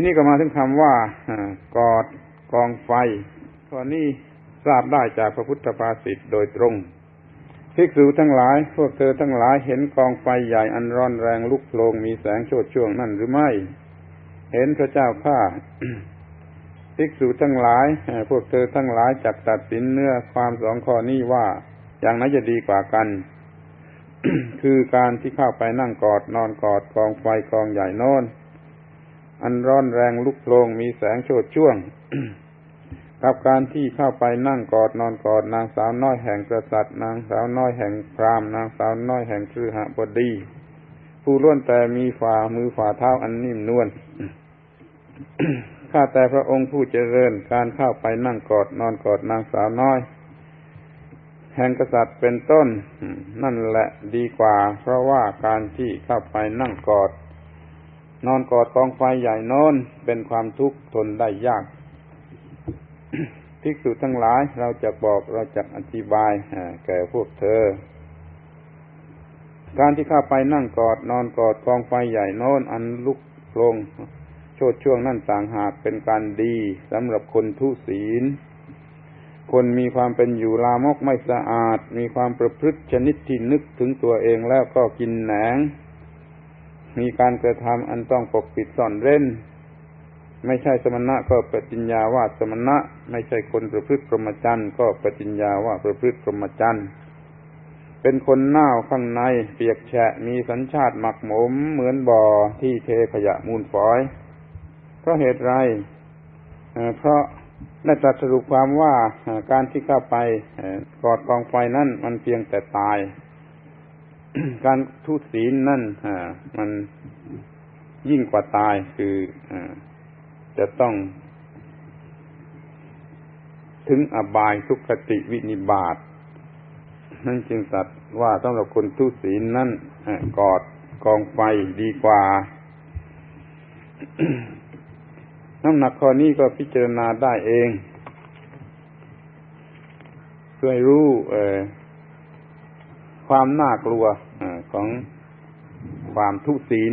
ีนี้ก็มาถึงคำว่ากอดกองไฟข้อนี้ทราบได้จากพระพุทธภาษิตโดยตรงภิกษุทั้งหลาย พวกเธอทั้งหลายเห็นกองไฟใหญ่อันร้อนแรงลุกโผลงมีแสงโชดช่วงนั่นหรือไม่ เห็นพระเจ้าข้าภิกษุทั้งหลายพวกเธอทั้งหลายจักตัดสินเนื้อความสองข้อนี้ว่า อย่างไหนจะดีกว่ากัน คือการที่เข้าไปนั่งกอดนอนกอดกองไฟกองใหญ่โน้น อันร้อนแรงลุกโลงมีแสงโชดช่วง กับการที่เข้าไปนั่งกอดนอนกอดนางสาวน้อยแห่งกษัตริย์ นางสาวน้อยแห่งพรามนางสาวน้อยแห่งคือหบดี ผู้ล้วนแต่มีฝ่ามือฝ่าเท้าอันนิ่มนวลข้าแต่พระองค์ผู้เจริญการเข้าไปนั่งกอดนอนกอดนางสาวน้อย แห่งกษัตริย์เป็นต้น นั่นแหละดีกว่า เพราะว่าการที่เข้าไปนั่งกอด นอนกอดกองไฟใหญ่นอนเป็นความทุกข์ทนได้ยากภิกษุทั้งหลายเราจะบอกเราจะอธิบายแก่พวกเธอ การที่ข้าไปนั่งกอดนอนกอดกองไฟใหญ่น้นอันลุกลงโชดช่วงนั่นต่างหากเป็นการดีสำหรับคนทุศีล คนมีความเป็นอยู่ลามกไม่สะอาด มีความประพฤติชนิดที่นึกถึงตัวเองแล้วก็กินแหนง มีการกระทำอันต้องปกปิดซ่อนเร้น ไม่ใช่สมณะก็ปฏิญญาว่าสมณะ ไม่ใช่คนประพฤติพรหมจรรย์ก็ปฏิญญาว่าประพฤติพรหมจรรย์เป็นคนหน้าข้างในเปียกแฉะมีสัญชาติหมักหมมเหมือนบ่อที่เทขยะมูลฝอย เพราะเหตุไรเพราะได้ตรัสสรุปความว่าการที่เข้าไปกอดกองไฟนั่นมันเพียงแต่ตาย การทุศีลนั่นมันยิ่งกว่าตายคือจะต้อง ถึงอบายทุกขติวินิบาตนั่นจึงสัตว์ว่าสำหรับคนทุศีลนั่นกอดกองไฟดีกว่า น้ำหนักข้อนี้ก็พิจารณาได้เอง เพื่อให้รู้ ความน่ากลัวของความทุศีล